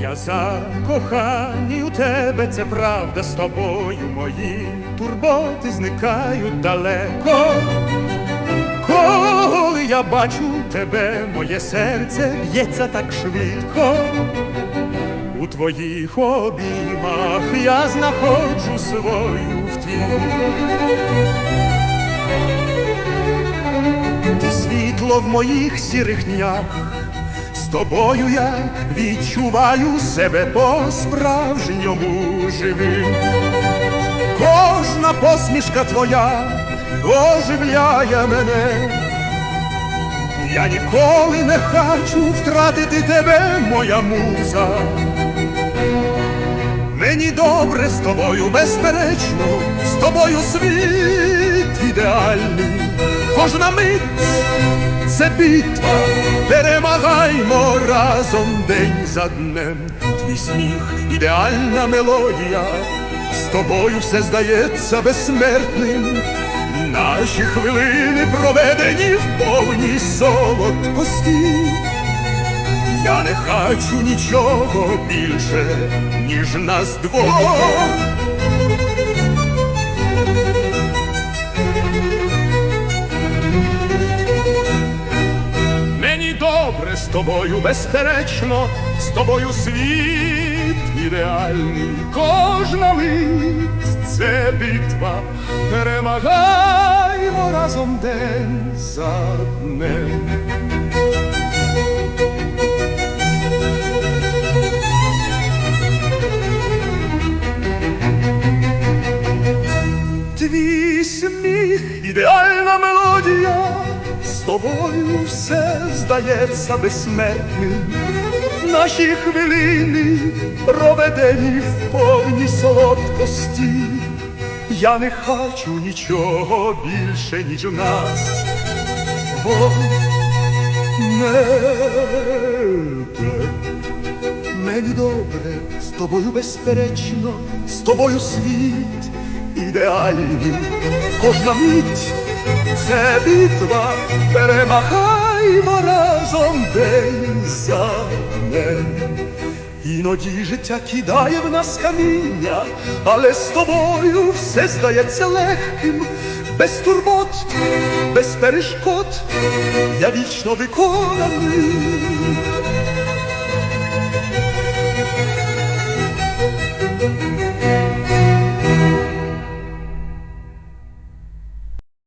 Я закоханий у тебе, це правда з тобою мої турботи зникають далеко. Коли я бачу тебе, моє серце б'ється так швидко. У твоїх обіймах я знаходжу свою втілю. Світло в моїх сірих днях, з тобою я відчуваю себе по-справжньому живим. Кожна посмішка твоя оживляє мене. Я ніколи не хочу втратити тебе, моя муза. Мені добре з тобою, безперечно, з тобою світ ідеальний. Кожна мить це битва, перемагаймо разом день за днем. Твій сміх, ідеальна мелодія, з тобою все здається безсмертним. Наші хвилини проведені в повній солодкості. Я не хочу нічого більше, ніж нас двох. З тобою, безперечно, з тобою світ ідеальний, кожна мить це битва, перемагаймо разом день за днем. Твій сміх, ідеальна мелодія, з тобою все здається безсмертним. Наші хвилини проведені в повній солодкості. Я не хочу нічого більше, ніж у нас. Бо небе. Мені добре, з тобою безперечно, з тобою світ ідеальний, кожна мить це битва, перемагаймо разом день за днем. Іноді життя кидає в нас каміння, але з тобою все здається легким, без турбот, без перешкод, я вічно виконаний.